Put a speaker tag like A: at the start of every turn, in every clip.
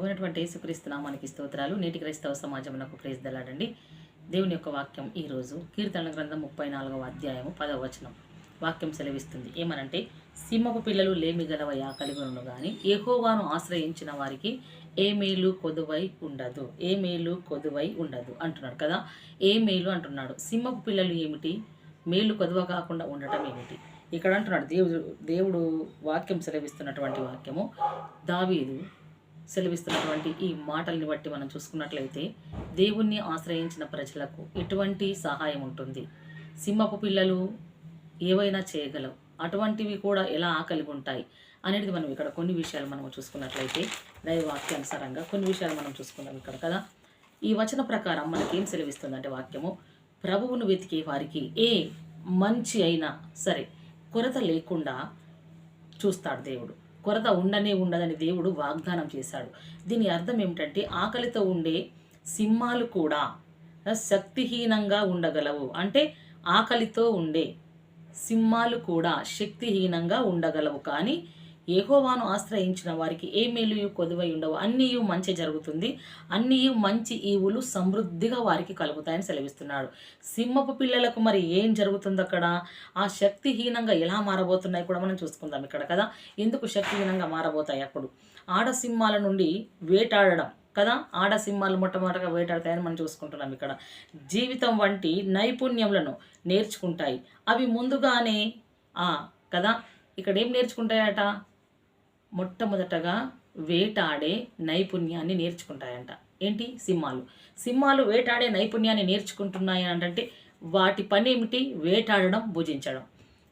A: ప్రభుత్వటువంటి యేసుక్రీస్తు నామానికి స్తోత్రాలు. నేటి క్రైస్తవ సమాజంలో ప్రేజ్ దలాడండి దేవుని యొక్క వాక్యం ఈరోజు కీర్తన గ్రంథం ముప్పై నాలుగవ అధ్యాయము పదవ వచనం. వాక్యం సెలవిస్తుంది. ఏమనంటే సింహపు పిల్లలు లేమి కలిగి కలిగొను కానీ ఏహోవాను ఆశ్రయించిన వారికి ఏ మేలు కొదువై ఉండదు. ఏ మేలు కొదువై ఉండదు అంటున్నాడు కదా? ఏ మేలు అంటున్నాడు? సింహపు పిల్లలు ఏమిటి? మేలు కొదువ కాకుండా ఉండటం ఏమిటి? ఇక్కడ అంటున్నాడు దేవుడు దేవుడు వాక్యం సెలవిస్తున్నటువంటి వాక్యము. దావీదు సెలవిస్తున్నటువంటి ఈ మాటల్ని బట్టి మనం చూసుకున్నట్లయితే దేవుణ్ణి ఆశ్రయించిన ప్రజలకు ఎటువంటి సహాయం ఉంటుంది? సింహపు పిల్లలు ఏవైనా చేయగలవు? అటువంటివి కూడా ఎలా ఆకలిగి ఉంటాయి? అనేది మనం ఇక్కడ కొన్ని విషయాలు మనం చూసుకున్నట్లయితే దైవ వాక్యానుసారంగా కొన్ని విషయాలు మనం చూసుకున్నాం ఇక్కడ కదా. ఈ వచన ప్రకారం మనకేం సెలవిస్తుందంటే వాక్యము ప్రభువును వెతికే వారికి ఏ మంచి అయినా సరే కొరత లేకుండా చూస్తాడు దేవుడు. కొరత ఉండనే ఉండదని దేవుడు వాగ్దానం చేశాడు. దీని అర్థం ఏమిటంటే ఆకలితో ఉండే సింహాలు కూడా శక్తిహీనంగా ఉండగలవు. అంటే ఆకలితో ఉండే సింహాలు కూడా శక్తిహీనంగా ఉండగలవు. కానీ ఏహోవాను ఆశ్రయించిన వారికి ఏ మేలుయు కొదువై ఉండవు. అన్నీయు మంచి జరుగుతుంది. అన్నీయు మంచి ఈవులు సమృద్ధిగా వారికి కలుగుతాయని సెలవిస్తున్నాడు. సింహపు పిల్లలకు మరి ఏం జరుగుతుంది అక్కడ? ఆ శక్తిహీనంగా ఎలా మారబోతున్నాయి కూడా మనం చూసుకుందాం ఇక్కడ కదా. ఎందుకు శక్తిహీనంగా మారబోతాయి అప్పుడు? ఆడ సింహాల నుండి వేటాడడం కదా? ఆడ సింహాలు మొట్టమొదటగా వేటాడతాయని మనం చూసుకుంటున్నాం ఇక్కడ. జీవితం వంటి నైపుణ్యములను నేర్చుకుంటాయి. అవి ముందుగానే కదా? ఇక్కడ ఏం నేర్చుకుంటాయట? మొట్టమొదటగా వేటాడే నైపుణ్యాన్ని నేర్చుకుంటాయంట. ఏంటి? సింహాలు. సింహాలు వేటాడే నైపుణ్యాన్ని నేర్చుకుంటున్నాయి అంటే వాటి పని ఏమిటి వేటాడడం భుజించడం.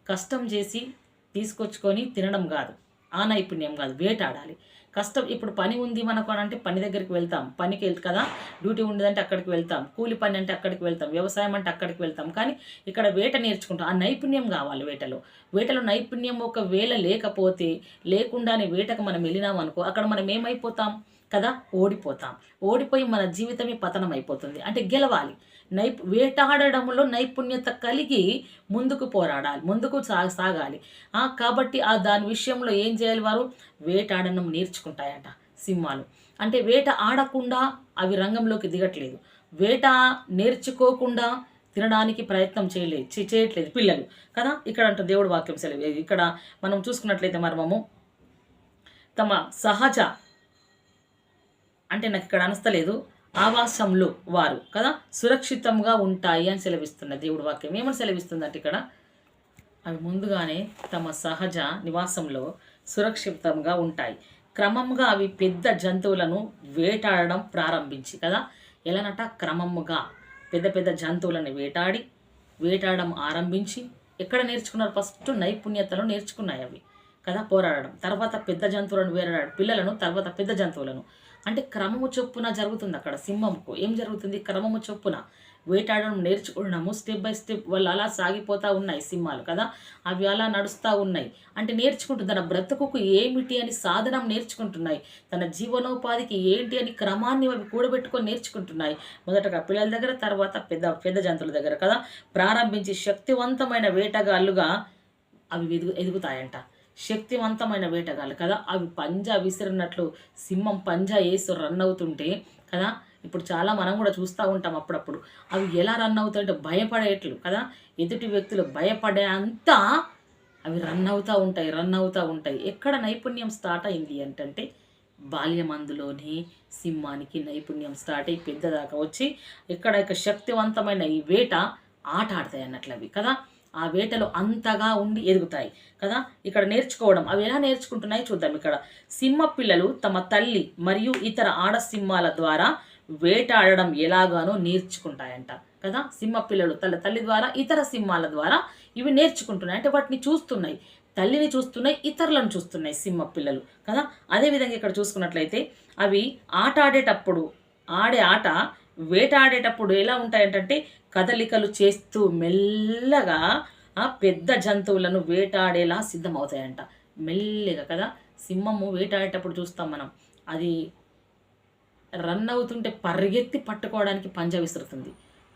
A: కష్టం చేసి తీసుకొచ్చుకొని తినడం కాదు. ఆ నైపుణ్యం కాదు. వేటాడాలి. కష్టం ఇప్పుడు పని ఉంది మనకు అని అంటే పని దగ్గరికి వెళ్తాం. పనికి వెళ్తాం కదా? డ్యూటీ ఉండదంటే అక్కడికి వెళ్తాం. కూలి పని అంటే అక్కడికి వెళ్తాం. వ్యవసాయం అంటే అక్కడికి వెళ్తాం. కానీ ఇక్కడ వేట నేర్చుకుంటాం. ఆ నైపుణ్యం కావాలి వేటలో. వేటలో నైపుణ్యం ఒకవేళ లేకపోతే లేకుండానే వేటకు మనం వెళ్ళినాం అనుకో అక్కడ మనం ఏమైపోతాం? కదా? ఓడిపోతాం. ఓడిపోయి మన జీవితమే పతనం అయిపోతుంది అంటే గెలవాలి. నై వేటాడడంలో నైపుణ్యత కలిగి ముందుకు పోరాడాలి ముందుకు సా సాగాలి. కాబట్టి ఆ దాని విషయంలో ఏం చేయాలి వారు? వేటాడడం నేర్చుకుంటాయట సింహాలు. అంటే వేట ఆడకుండా అవి రంగంలోకి దిగట్లేదు. వేట నేర్చుకోకుండా తినడానికి ప్రయత్నం చేయలేదు చేయట్లేదు పిల్లలు. కదా? ఇక్కడ అంట దేవుడు వాక్యం సెలవు. ఇక్కడ మనం చూసుకున్నట్లయితే మర్మము తమ సహజ అంటే నాకు ఇక్కడ అనస్తలేదు ఆవాసంలో వారు కదా? సురక్షితంగా ఉంటాయి అని సెలవిస్తున్న దేవుడు వాక్యం. ఏమని సెలవిస్తుందంటే ఇక్కడ అవి ముందుగానే తమ సహజ నివాసంలో సురక్షితంగా ఉంటాయి. క్రమంగా అవి పెద్ద జంతువులను వేటాడడం ప్రారంభించి కదా? ఎలానట? క్రమముగా పెద్ద పెద్ద జంతువులను వేటాడి వేటాడడం ఆరంభించి ఎక్కడ నేర్చుకున్నారు? ఫస్ట్ నైపుణ్యతలు నేర్చుకున్నాయి అవి కదా? పోరాడడం. తర్వాత పెద్ద జంతువులను వేటాడడం పిల్లలను తర్వాత పెద్ద జంతువులను. అంటే క్రమము చొప్పున జరుగుతుంది అక్కడ సింహంకు ఏం జరుగుతుంది? క్రమము చొప్పున వేటాడడం నేర్చుకున్నాము స్టెప్ బై స్టెప్ వాళ్ళు అలా సాగిపోతూ ఉన్నాయి సింహాలు కదా? అవి అలా నడుస్తూ ఉన్నాయి. అంటే నేర్చుకుంటుంది తన బ్రతుకుకు ఏమిటి అని సాధనం నేర్చుకుంటున్నాయి. తన జీవనోపాధికి ఏంటి అని క్రమాన్ని అవి కూడబెట్టుకొని నేర్చుకుంటున్నాయి. మొదటగా పిల్లల దగ్గర తర్వాత పెద్ద పెద్ద జంతువుల దగ్గర కదా? ప్రారంభించి శక్తివంతమైన వేటగాళ్ళుగా అవి ఎదుగు ఎదుగుతాయంట. శక్తివంతమైన వేటగాళ్ళు కదా? అవి పంజా విసిరినట్లు సింహం పంజా వేసి రన్ అవుతుంటే కదా? ఇప్పుడు చాలా మనం కూడా చూస్తూ ఉంటాం అప్పుడప్పుడు. అవి ఎలా రన్ అవుతాయంటే భయపడేట్లు కదా? ఎదుటి వ్యక్తులు భయపడే అంతా అవి రన్ అవుతూ ఉంటాయి రన్ అవుతూ ఉంటాయి. ఎక్కడ నైపుణ్యం స్టార్ట్ అయింది ఏంటంటే బాల్యమందులోనే సింహానికి నైపుణ్యం స్టార్ట్ అయ్యి పెద్దదాకా వచ్చి ఇక్కడ శక్తివంతమైన ఈ వేట ఆట ఆడతాయి అన్నట్లు అవి కదా? ఆ వేటలో అంతగా ఉండి ఎదుగుతాయి. కదా? ఇక్కడ నేర్చుకోవడం. అవి ఎలా నేర్చుకుంటున్నాయి చూద్దాం ఇక్కడ. సింహ పిల్లలు తమ తల్లి మరియు ఇతర ఆడ సింహాల ద్వారా వేటాడడం ఎలాగానో నేర్చుకుంటాయంట. కదా? సింహ పిల్లలు తల్లి తల్లి ద్వారా ఇతర సింహాల ద్వారా ఇవి నేర్చుకుంటున్నాయి. అంటే వాటిని చూస్తున్నాయి. తల్లిని చూస్తున్నాయి ఇతరులను చూస్తున్నాయి సింహ పిల్లలు. కదా? అదేవిధంగా ఇక్కడ చూసుకున్నట్లయితే అవి ఆట ఆడేటప్పుడు ఆడే ఆట వేటాడేటప్పుడు ఎలా ఉంటాయంటే కదలికలు చేస్తూ మెల్లగా ఆ పెద్ద జంతువులను వేటాడేలా సిద్ధమవుతాయంట. మెల్లగా కదా సింహము వేటాడేటప్పుడు చూస్తాం మనం. అది రన్ అవుతుంటే పరిగెత్తి పట్టుకోవడానికి పంజ విసురుతుంది.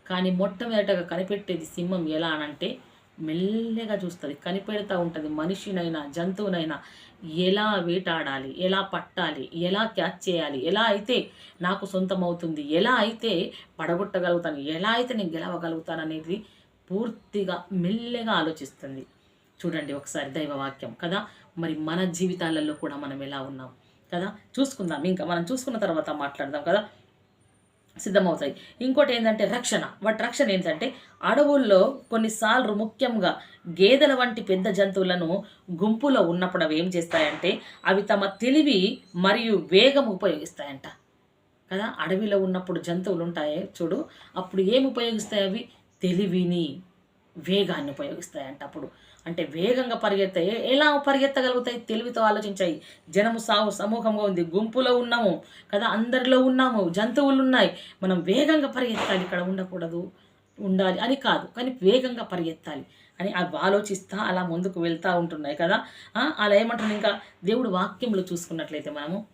A: కానీ మొట్టమొదటగా కనిపెట్టేది సింహం ఎలా అనంటే మెల్లగా చూస్తుంది. కనిపెడతా ఉంటుంది మనిషినైనా జంతువునైనా. ఎలా వేటాడాలి? ఎలా పట్టాలి? ఎలా క్యాచ్ చేయాలి? ఎలా అయితే నాకు సొంతం అవుతుంది ఎలా అయితే పడగొట్టగలుగుతాను? ఎలా అయితే నేను గెలవగలుగుతాను అనేది పూర్తిగా మెల్లగా ఆలోచిస్తుంది. చూడండి ఒకసారి దైవవాక్యం కదా? మరి మన జీవితాలలో కూడా మనం ఎలా ఉన్నాం? కదా? చూసుకుందాం. ఇంకా మనం చూసుకున్న తర్వాత మాట్లాడదాం కదా? సిద్ధమవుతాయి. ఇంకోటి ఏంటంటే రక్షణ. వాటి రక్షణ ఏంటంటే అడవుల్లో కొన్నిసార్లు ముఖ్యంగా గేదెల వంటి పెద్ద జంతువులను గుంపులో ఉన్నప్పుడు అవి ఏం చేస్తాయంటే అవి తమ తెలివి మరియు వేగం ఉపయోగిస్తాయంట. కదా? అడవిలో ఉన్నప్పుడు జంతువులు ఉంటాయి చూడు. అప్పుడు ఏమి ఉపయోగిస్తాయి అవి? తెలివిని వేగాన్ని ఉపయోగిస్తాయంట అప్పుడు. అంటే వేగంగా పరిగెత్తాయి. ఏ- ఎలా పరిగెత్తగలుగుతాయి? తెలివితో ఆలోచించాయి. జనము సాగు సమూహంగా ఉంది. గుంపులో ఉన్నాము కదా? అందరిలో ఉన్నాము. జంతువులు ఉన్నాయి మనం వేగంగా పరిగెత్తాలి. ఇక్కడ ఉండకూడదు. ఉండాలి. అని కాదు. కానీ వేగంగా పరిగెత్తాలి అని అవి ఆలోచిస్తా అలా ముందుకు వెళ్తూ ఉంటున్నాయి కదా? అలా ఏమంటున్నాయి ఇంకా? దేవుడు వాక్యంలో చూసుకున్నట్లయితే మనము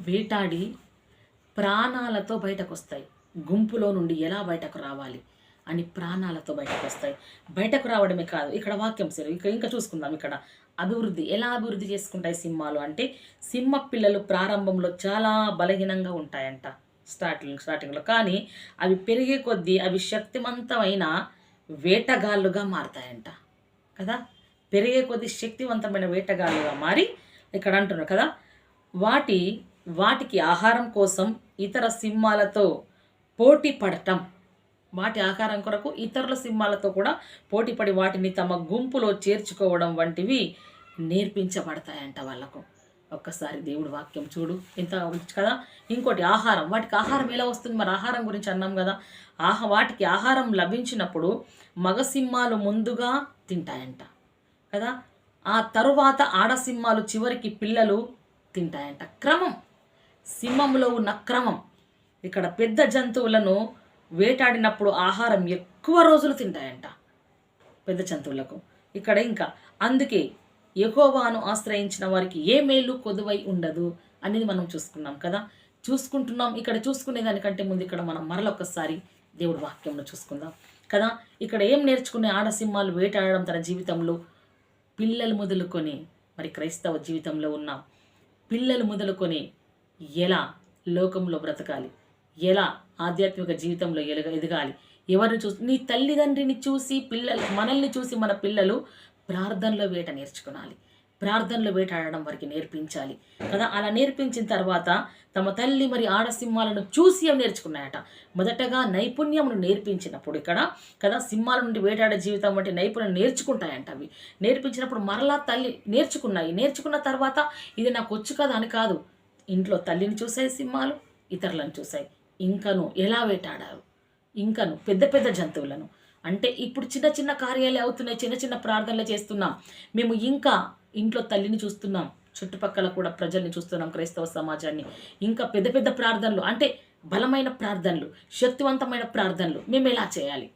A: వేటాడి ప్రాణాలతో బయటకు వస్తాయి గుంపులో నుండి ఎలా బయటకు రావాలి? అని ప్రాణాలతో బయటకు వస్తాయి బయటకు రావడమే కాదు ఇక్కడ వాక్యం సరే ఇక్కడ ఇంకా చూసుకుందాం ఇక్కడ. అభివృద్ధి ఎలా అభివృద్ధి చేసుకుంటాయి సింహాలు అంటే సింహ పిల్లలు ప్రారంభంలో చాలా బలహీనంగా ఉంటాయంట స్టార్టింగ్ స్టార్టింగ్లో. కానీ అవి పెరిగే కొద్దీ అవి శక్తివంతమైన వేటగాళ్ళుగా మారతాయంట. కదా? పెరిగే కొద్దీ శక్తివంతమైన వేటగాళ్ళుగా మారి ఇక్కడ అంటున్నారు కదా? వాటి వాటికి ఆహారం కోసం ఇతర సింహాలతో పోటీ పడటం వాటి ఆహారం కొరకు ఇతరుల సింహాలతో కూడా పోటీపడి వాటిని తమ గుంపులో చేర్చుకోవడం వంటివి నేర్పించబడతాయంట వాళ్ళకు ఒక్కసారి దేవుడు వాక్యం చూడు. ఇంత కదా? ఇంకోటి ఆహారం. వాటికి ఆహారం ఎలా వస్తుంది? మరి ఆహారం గురించి అన్నాం కదా. ఆహ వాటికి ఆహారం లభించినప్పుడు మగసింహాలు ముందుగా తింటాయంట కదా? ఆ తరువాత ఆడసింహాలు చివరికి పిల్లలు తింటాయంట. క్రమం. సింహంలో ఉన్న క్రమం. ఇక్కడ పెద్ద జంతువులను వేటాడినప్పుడు ఆహారం ఎక్కువ రోజులు తింటాయంట పెద్ద జంతువులకు. ఇక్కడ ఇంకా అందుకే యెహోవాను ఆశ్రయించిన వారికి ఏ మేలు కొదువై ఉండదు అనేది మనం చూసుకున్నాం కదా. చూసుకుంటున్నాం. ఇక్కడ చూసుకునే దానికంటే ముందు ఇక్కడ మనం మరలొకసారి దేవుడి వాక్యంలో చూసుకుందాం కదా. ఇక్కడ ఏం నేర్చుకునే ఆడసింహాలు వేటాడడం తన జీవితంలో? పిల్లలు మొదలుకొని మరి క్రైస్తవ జీవితంలో ఉన్న పిల్లలు మొదలుకొని ఎలా లోకంలో బ్రతకాలి? ఎలా ఆధ్యాత్మిక జీవితంలో ఎలుగ ఎదగాలి? ఎవరిని చూసి నీ తల్లిదండ్రిని చూసి పిల్లలు మనల్ని చూసి మన పిల్లలు ప్రార్థనలో వేట నేర్చుకోవాలి ప్రార్థనలో వేటాడడం వారికి నేర్పించాలి. కదా? అలా నేర్పించిన తర్వాత తమ తల్లి మరి ఆడసింహాలను చూసి అవి నేర్చుకున్నాయట. మొదటగా నైపుణ్యమును నేర్పించినప్పుడు ఇక్కడ కదా? సింహాల నుండి వేటాడే జీవితం వంటి నైపుణ్యం నేర్చుకుంటాయంట అవి. నేర్పించినప్పుడు మరలా తల్లి నేర్చుకున్నాయి. నేర్చుకున్న తర్వాత ఇది నాకు వచ్చు కదా అని కాదు. ఇంట్లో తల్లిని చూసాయి సింహాలు ఇతరులను చూసాయి ఇంకను ఎలా వేటాడారు? ఇంకను పెద్ద పెద్ద జంతువులను. అంటే ఇప్పుడు చిన్న చిన్న కార్యాలే అవుతున్నాయి చిన్న చిన్న ప్రార్థనలు చేస్తున్నాం. మేము ఇంకా ఇంట్లో తల్లిని చూస్తున్నాం చుట్టుపక్కల కూడా ప్రజల్ని చూస్తున్నాం క్రైస్తవ సమాజాన్ని. ఇంకా పెద్ద పెద్ద ప్రార్థనలు అంటే బలమైన ప్రార్థనలు శక్తివంతమైన ప్రార్థనలు మేము ఎలా చేయాలి?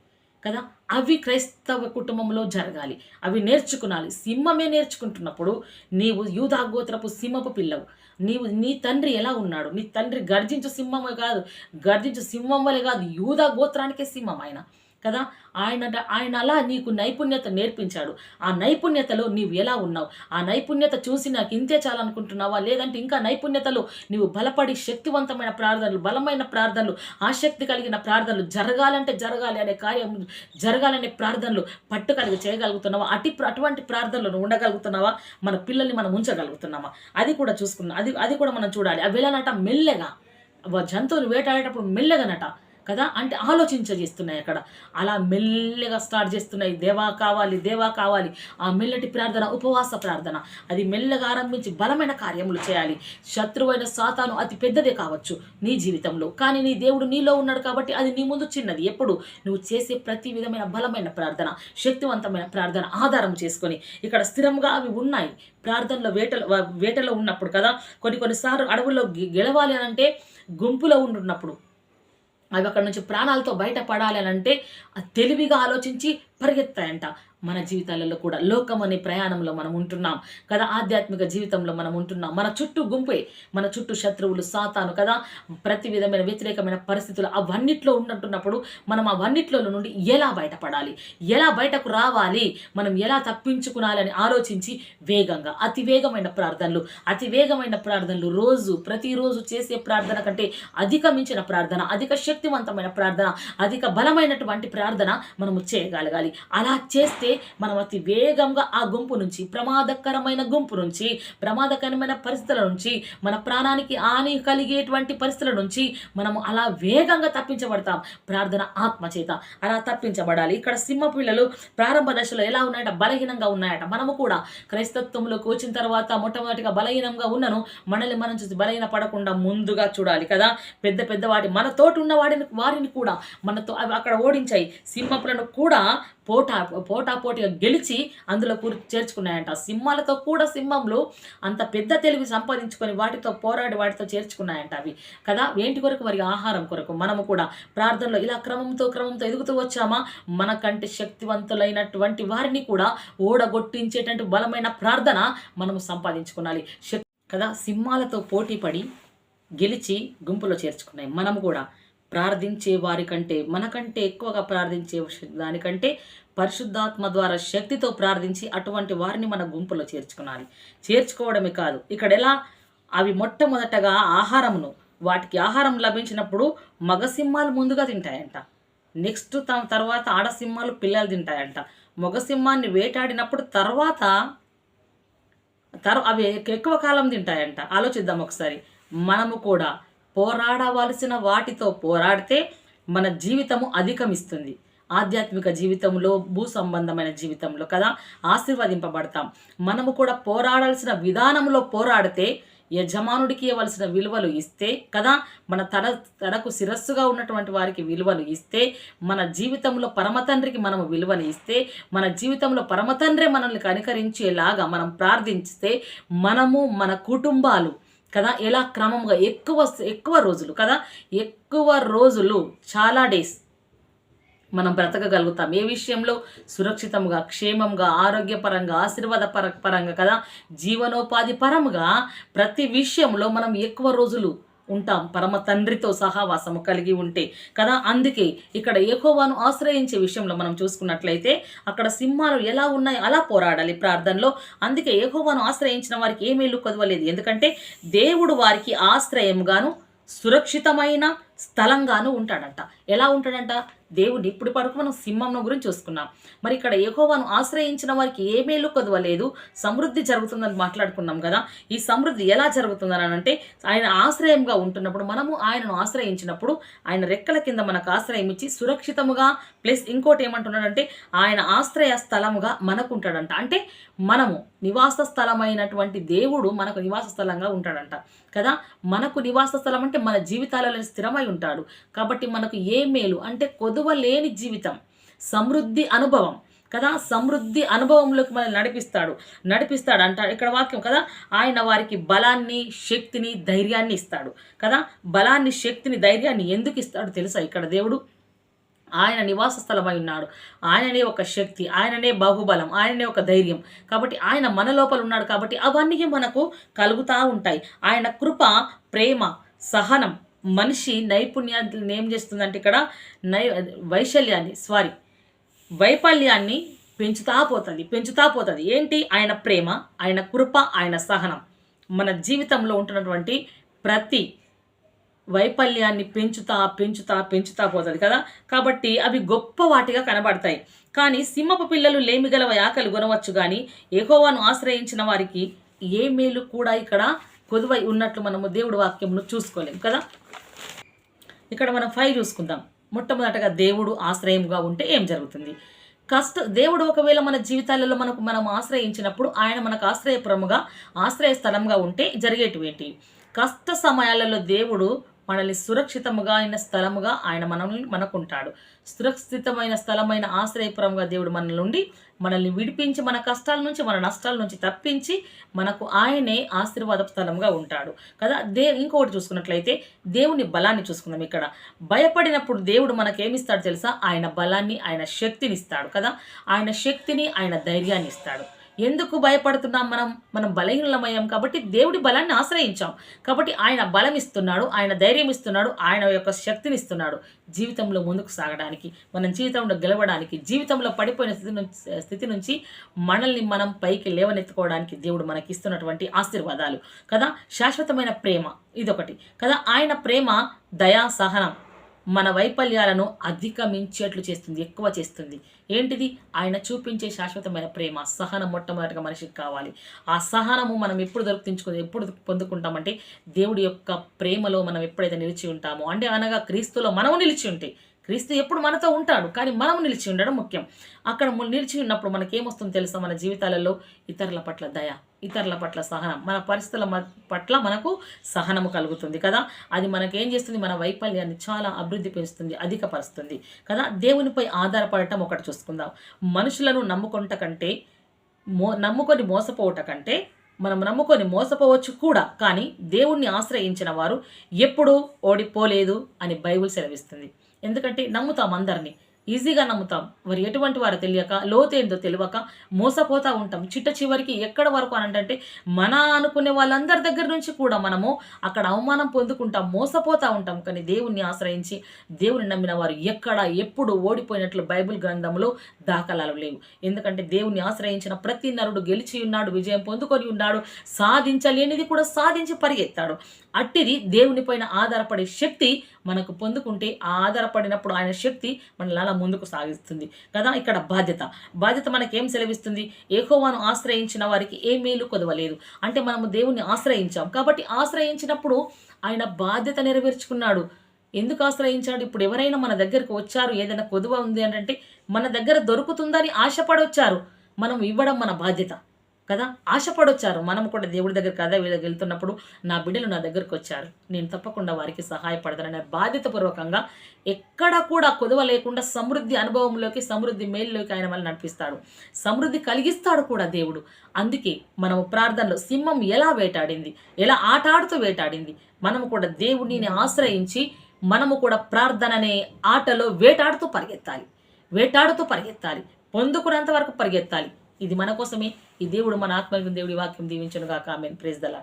A: కదా అవి క్రైస్తవ కుటుంబంలో జరగాలి. అవి నేర్చుకునాలి. సింహమే నేర్చుకుంటున్నప్పుడు నీవు యూదా గోత్రపు సింహపు పిల్లవు. నీవు నీ తండ్రి ఎలా ఉన్నాడు? నీ తండ్రి గర్జించు సింహమే కాదు గర్జించు సింహం వలె కాదు యూదా గోత్రానికే సింహం ఆయన. కదా? ఆయన ఆయన అలా నీకు నైపుణ్యత నేర్పించాడు. ఆ నైపుణ్యతలో నీవు ఎలా ఉన్నావు? ఆ నైపుణ్యత చూసి నాకు ఇంతే చాలనుకుంటున్నావా? లేదంటే ఇంకా నైపుణ్యతలో నీవు బలపడి శక్తివంతమైన ప్రార్థనలు బలమైన ప్రార్థనలు ఆసక్తి కలిగిన ప్రార్థనలు జరగాలంటే జరగాలి అనే కార్యం జరగాలనే ప్రార్థనలు పట్టు కలిగి చేయగలుగుతున్నావా? అటు అటువంటి ప్రార్థనలు ఉండగలుగుతున్నావా? మన పిల్లల్ని మనం ఉంచగలుగుతున్నామా? అది కూడా చూసుకున్నాం అది అది కూడా మనం చూడాలి. అవి వెళ్ళనట మెల్లగా జంతువులు వేటాడేటప్పుడు మెల్లగనట కదా? అంటే ఆలోచించజేస్తున్నాయి అక్కడ. అలా మెల్లగా స్టార్ట్ చేస్తున్నాయి. దేవా కావాలి దేవా కావాలి. ఆ మెల్లటి ప్రార్థన ఉపవాస ప్రార్థన. అది మెల్లగా ఆరంభించి బలమైన కార్యములు చేయాలి. శత్రువైన సాతాను అతి పెద్దదే కావచ్చు నీ జీవితంలో. కానీ నీ దేవుడు నీలో ఉన్నాడు కాబట్టి అది నీ ముందు చిన్నది. ఎప్పుడు? నువ్వు చేసే ప్రతి విధమైన బలమైన ప్రార్థన శక్తివంతమైన ప్రార్థన ఆధారం చేసుకొని. ఇక్కడ స్థిరంగా అవి ఉన్నాయి. ప్రార్థనలో వేటలో వేటలో ఉన్నప్పుడు కదా? కొన్ని కొన్నిసార్లు అడవుల్లో గె- గెలవాలి అని అంటే గుంపులో ఉంటున్నప్పుడు అవి అక్కడ నుంచి ప్రాణాలతో బయటపడాలి అని అంటే తెలివిగా ఆలోచించి పరిగెత్తాయంట. మన జీవితాలలో కూడా లోకం అనే ప్రయాణంలో మనం ఉంటున్నాం కదా. ఆధ్యాత్మిక జీవితంలో మనం ఉంటున్నాం. మన చుట్టూ గుంపే మన చుట్టూ శత్రువులు సాతాను కదా. ప్రతి విధమైన వ్యతిరేకమైన పరిస్థితులు అవన్నిట్లో ఉన్నట్టున్నప్పుడు మనం అవన్నిట్లో నుండి ఎలా బయటపడాలి? ఎలా బయటకు రావాలి? మనం ఎలా తప్పించుకునాలని ఆలోచించి వేగంగా అతి వేగమైన ప్రార్థనలు అతి వేగమైన ప్రార్థనలు రోజు ప్రతిరోజు చేసే ప్రార్థన కంటే అధిక మించిన ప్రార్థన అధిక శక్తివంతమైన ప్రార్థన అధిక బలమైనటువంటి ప్రార్థన మనము చేయగలగాలి. అలా చేస్తే మనం అతి వేగంగా ఆ గుంపు నుంచి ప్రమాదకరమైన గుంపు నుంచి ప్రమాదకరమైన పరిస్థితుల నుంచి మన ప్రాణానికి హాని కలిగేటువంటి పరిస్థితుల నుంచి మనము అలా వేగంగా తప్పించబడతాం. ప్రార్థన ఆత్మచేత అలా తప్పించబడాలి. ఇక్కడ సింహ పిల్లలు ప్రారంభ దశలో ఎలా ఉన్నాయట? బలహీనంగా ఉన్నాయట. మనము కూడా క్రైస్తత్వంలోకి వచ్చిన తర్వాత మొట్టమొదటిగా బలహీనంగా ఉన్నను మనల్ని మనం చూసి బలహీన పడకుండా ముందుగా చూడాలి కదా. పెద్ద పెద్ద వాటి మనతోటి ఉన్న వాడిని వారిని కూడా మనతో అవి అక్కడ ఓడించాయి. సింహపులను కూడా పోటా పోటా పోటీగా గెలిచి అందులో కూర్ చేర్చుకున్నాయంట. సింహాలతో కూడా సింహంలో అంత పెద్ద తెలివి సంపాదించుకొని వాటితో పోరాడి వాటితో చేర్చుకున్నాయంట అవి. కదా ఏంటి కొరకు? మరి ఆహారం కొరకు. మనము కూడా ప్రార్థనలో ఇలా క్రమంతో క్రమంతో ఎదుగుతూ వచ్చామా? మనకంటే శక్తివంతులైనటువంటి వారిని కూడా ఓడగొట్టించేటువంటి బలమైన ప్రార్థన మనము సంపాదించుకోవాలి కదా సింహాలతో పోటీ పడి గెలిచి గుంపులో చేర్చుకున్నాయి. మనము కూడా ప్రార్థించే వారి కంటే మనకంటే ఎక్కువగా ప్రార్థించే దానికంటే పరిశుద్ధాత్మ ద్వారా శక్తితో ప్రార్థించి అటువంటి వారిని మన గుంపులో చేర్చుకోవాలి చేర్చుకోవడమే కాదు ఇక్కడ ఎలా? అవి మొట్టమొదటగా ఆహారమును వాటికి ఆహారం లభించినప్పుడు మగసింహాలు ముందుగా తింటాయంట. నెక్స్ట్ త- తర్వాత ఆడ సింహాలు పిల్లలు తింటాయంట. మగసింహాన్ని వేటాడినప్పుడు తర్వాత తర్ అవి ఎక్కువ కాలం తింటాయంట. ఆలోచిద్దాం ఒకసారి. మనము కూడా పోరాడవలసిన వాటితో పోరాడితే మన జీవితము అధికమిస్తుంది ఆధ్యాత్మిక జీవితంలో భూ సంబంధమైన జీవితంలో కదా ఆశీర్వదింపబడతాం. మనము కూడా పోరాడాల్సిన విధానంలో పోరాడితే యజమానుడికి ఇవ్వాల్సిన విలువలు ఇస్తే కదా మన తన తనకు శిరస్సుగా ఉన్నటువంటి వారికి విలువలు ఇస్తే మన జీవితంలో పరమతండ్రికి మనము విలువను ఇస్తే మన జీవితంలో పరమతండ్రే మనల్ని కనికరించేలాగా మనం ప్రార్థించితే మనము మన కుటుంబాలు కదా? ఎలా క్రమంగా ఎక్కువ ఎక్కువ రోజులు కదా? ఎక్కువ రోజులు చాలా డేస్ మనం బ్రతకగలుగుతాం. ఏ విషయంలో? సురక్షితంగా క్షేమంగా ఆరోగ్యపరంగా ఆశీర్వాద పర పరంగా కదా? జీవనోపాధి పరంగా ప్రతి విషయంలో మనం ఎక్కువ రోజులు ఉంటాం. పరమ తండ్రితో సహవాసము కలిగి ఉంటే కదా? అందుకే ఇక్కడ ఏకోవాను ఆశ్రయించే విషయంలో మనం చూసుకున్నట్లయితే అక్కడ సింహాలు ఎలా ఉన్నాయి అలా పోరాడాలి ప్రార్థనలో. అందుకే ఏకోవాను ఆశ్రయించిన వారికి ఏ మేలు కొదవలేదు ఎందుకంటే దేవుడు వారికి ఆశ్రయంగాను సురక్షితమైన స్థలంగాను ఉంటాడంట. ఎలా ఉంటాడంట? దేవుడు ఇప్పటి వరకు మనం సింహంను గురించి చూసుకున్నాం. మరి ఇక్కడ యెహోవాను ఆశ్రయించిన వారికి ఏ మేలు కొదవలేదు. సమృద్ధి జరుగుతుందని మాట్లాడుకున్నాం కదా. ఈ సమృద్ధి ఎలా జరుగుతుందని అంటే ఆయన ఆశ్రయంగా ఉంటున్నప్పుడు మనము ఆయనను ఆశ్రయించినప్పుడు ఆయన రెక్కల కింద మనకు ఆశ్రయం ఇచ్చి సురక్షితముగా ప్లస్ ఇంకోటి ఏమంటున్నాడంటే ఆయన ఆశ్రయ స్థలముగా మనకు ఉంటాడంట అంటే మనము నివాస స్థలమైనటువంటి దేవుడు మనకు నివాస స్థలంగా ఉంటాడంట. కదా? మనకు నివాస స్థలం అంటే మన జీవితాలలో స్థిరమై ఉంటాడు. కాబట్టి మనకు ఏ మేలు? అంటే కొదువ లేని జీవితం. సమృద్ధి అనుభవం. కదా? సమృద్ధి అనుభవంలోకి మనల్ని నడిపిస్తాడు. నడిపిస్తాడు అంటాడు ఇక్కడ వాక్యం కదా? ఆయన వారికి బలాన్ని శక్తిని ధైర్యాన్ని ఇస్తాడు. కదా? బలాన్ని శక్తిని ధైర్యాన్ని ఎందుకు ఇస్తాడు తెలుసా ఇక్కడ దేవుడు? ఆయన నివాస స్థలమై ఉన్నాడు. ఆయననే ఒక శక్తి ఆయననే బాహుబలం ఆయననే ఒక ధైర్యం. కాబట్టి ఆయన మన లోపల ఉన్నాడు కాబట్టి అవన్నీ మనకు కలుగుతూ ఉంటాయి. ఆయన కృప ప్రేమ సహనం మనిషి నైపుణ్యాన్ని ఏం చేస్తుందంటే ఇక్కడ నై వైశల్యాన్ని సారీ వైఫల్యాన్ని పెంచుతా పోతుంది పెంచుతా పోతుంది. ఏంటి? ఆయన ప్రేమ ఆయన కృప ఆయన సహనం. మన జీవితంలో ఉంటున్నటువంటి ప్రతి వైఫల్యాన్ని పెంచుతా పెంచుతా పెంచుతా పోతుంది కదా? కాబట్టి అవి గొప్ప వాటిగా కనబడతాయి. కానీ సింహపు పిల్లలు లేమిగల ఆకలి కొనవచ్చు కానీ ఎహోవాను ఆశ్రయించిన వారికి ఏ మేలు కూడా ఇక్కడ కొదువై ఉన్నట్లు మనము దేవుడు వాక్యమును చూసుకోలేం కదా? ఇక్కడ మనం ఫైవ్ చూసుకుందాం. మొట్టమొదటగా దేవుడు ఆశ్రయంగా ఉంటే ఏం జరుగుతుంది? కష్ట దేవుడు ఒకవేళ మన జీవితాలలో మనకు మనం ఆశ్రయించినప్పుడు ఆయన మనకు ఆశ్రయపురముగా ఆశ్రయ స్థలంగా ఉంటే జరిగేటివేంటి? కష్ట సమయాలలో దేవుడు మనల్ని సురక్షితముగా అయిన స్థలముగా ఆయన మనల్ని మనకుంటాడు. సురక్షితమైన స్థలమైన ఆశ్రయపురంగా దేవుడు మన నుండి మనల్ని విడిపించి మన కష్టాల నుంచి మన నష్టాల నుంచి తప్పించి మనకు ఆయనే ఆశీర్వాద స్థలంగా ఉంటాడు. కదా? దే ఇంకొకటి చూసుకున్నట్లయితే దేవుని బలాన్ని చూసుకుందాం ఇక్కడ. భయపడినప్పుడు దేవుడు మనకేమిస్తాడు తెలుసా? ఆయన బలాన్ని ఆయన శక్తిని ఇస్తాడు కదా? ఆయన శక్తిని ఆయన ధైర్యాన్ని ఇస్తాడు. ఎందుకు భయపడుతున్నాం మనం? మనం బలహీనమయ్యాం కాబట్టి దేవుడి బలాన్ని ఆశ్రయించాం. కాబట్టి ఆయన బలం ఇస్తున్నాడు ఆయన ధైర్యం ఇస్తున్నాడు ఆయన యొక్క శక్తిని ఇస్తున్నాడు జీవితంలో ముందుకు సాగడానికి మనం జీవితంలో గెలవడానికి జీవితంలో పడిపోయిన స్థితి నుంచి స్థితి నుంచి మనల్ని మనం పైకి లేవనెత్తుకోవడానికి దేవుడు మనకి ఇస్తున్నటువంటి ఆశీర్వాదాలు. కదా? శాశ్వతమైన ప్రేమ ఇదొకటి. కదా? ఆయన ప్రేమ దయా సహనం. మన వైఫల్యాలను అధిగమించేట్లు చేస్తుంది ఎక్కువ చేస్తుంది. ఏంటిది? ఆయన చూపించే శాశ్వతమైన ప్రేమ సహనం మొట్టమొదటిగా మనిషికి కావాలి. ఆ సహనము మనం ఎప్పుడు దొరికించుకుని ఎప్పుడు పొందుకుంటామంటే దేవుడి యొక్క ప్రేమలో మనం ఎప్పుడైతే నిలిచి ఉంటామో అంటే అనగా క్రీస్తులో మనము నిలిచి ఉంటే క్రీస్తు ఎప్పుడు మనతో ఉంటాడు కానీ మనము నిలిచి ఉండడం ముఖ్యం. అక్కడ నిలిచి ఉన్నప్పుడు మనకేమొస్తుందో తెలుసా? మన జీవితాలలో ఇతరుల పట్ల దయ. ఇతరుల పట్ల సహనం. మన పరిస్థితుల మ- పట్ల మనకు సహనము కలుగుతుంది కదా. అది మనకేం చేస్తుంది? మన వైఫల్యాన్ని చాలా అభివృద్ధి పెంచుతుంది అధికపరుస్తుంది కదా. దేవునిపై ఆధారపడటం ఒకటి చూసుకుందాం. మనుషులను నమ్ముకుంట కంటే మో నమ్ముకొని మోసపోవట కంటే మనం నమ్ముకొని మోసపోవచ్చు కూడా. కానీ దేవుణ్ణి ఆశ్రయించిన వారు ఎప్పుడూ ఓడిపోలేదు అని బైబిల్ సెలవిస్తుంది. ఎందుకంటే నమ్ముతాం అందరినీ. ఈజీగా నమ్ముతాం. మరి ఎటువంటి వారు తెలియక లోతేందో తెలియక మోసపోతూ ఉంటాం. చిట్ట చివరికి ఎక్కడ వరకు అని అంటే మన అనుకునే వాళ్ళందరి దగ్గర నుంచి కూడా మనము అక్కడ అవమానం పొందుకుంటాం మోసపోతూ ఉంటాం. కానీ దేవుణ్ణి ఆశ్రయించి దేవుని నమ్మిన వారు ఎక్కడ ఎప్పుడు ఓడిపోయినట్లు బైబిల్ గ్రంథంలో దాఖలాలు లేవు. ఎందుకంటే దేవుణ్ణి ఆశ్రయించిన ప్రతి నరుడు గెలిచి ఉన్నాడు విజయం పొందుకొని ఉన్నాడు సాధించలేనిది కూడా సాధించి పరిగెత్తాడు. అట్టిది దేవునిపైన ఆధారపడే శక్తి మనకు పొందుకుంటే ఆ ఆధారపడినప్పుడు ఆయన శక్తి మనల్ని ముందుకు సాగిస్తుంది కదా ఇక్కడ బాధ్యత. బాధ్యత మనకేం సెలవిస్తుంది? ఏహోవాను ఆశ్రయించిన వారికి ఏ మేలు కొదవలేదు. అంటే మనము దేవుణ్ణి ఆశ్రయించాం. కాబట్టి ఆశ్రయించినప్పుడు ఆయన బాధ్యత నెరవేర్చుకున్నాడు. ఎందుకు ఆశ్రయించాడు? ఇప్పుడు ఎవరైనా మన దగ్గరకు వచ్చారు ఏదైనా కొదువ ఉంది అంటే మన దగ్గర దొరుకుతుందని ఆశపడొచ్చారు. మనం ఇవ్వడం మన బాధ్యత. కదా? ఆశపడొచ్చారు. మనం కూడా దేవుడి దగ్గర కదా వీళ్ళకి వెళ్తున్నప్పుడు నా బిడ్డలు నా దగ్గరకు వచ్చారు నేను తప్పకుండా వారికి సహాయపడతాననే బాధ్యతపూర్వకంగా ఎక్కడ కూడా కొదవ లేకుండా సమృద్ధి అనుభవంలోకి సమృద్ధి మేలులోకి ఆయన వల్ల నడిపిస్తాడు. సమృద్ధి కలిగిస్తాడు కూడా దేవుడు. అందుకే మనం ప్రార్థనలో సింహం ఎలా వేటాడింది ఎలా ఆట ఆడుతూ వేటాడింది మనము కూడా దేవుడిని ఆశ్రయించి మనము కూడా ప్రార్థన అనే ఆటలో వేటాడుతూ పరిగెత్తాలి. వేటాడుతూ పరిగెత్తాలి. పొందుకున్నంత వరకు పరిగెత్తాలి. ఇది మన కోసమే. ఈ దేవుడు మన ఆత్మ దేవుడి వాక్యం దీవించను గాక ఆమె ప్రేజ్ దలా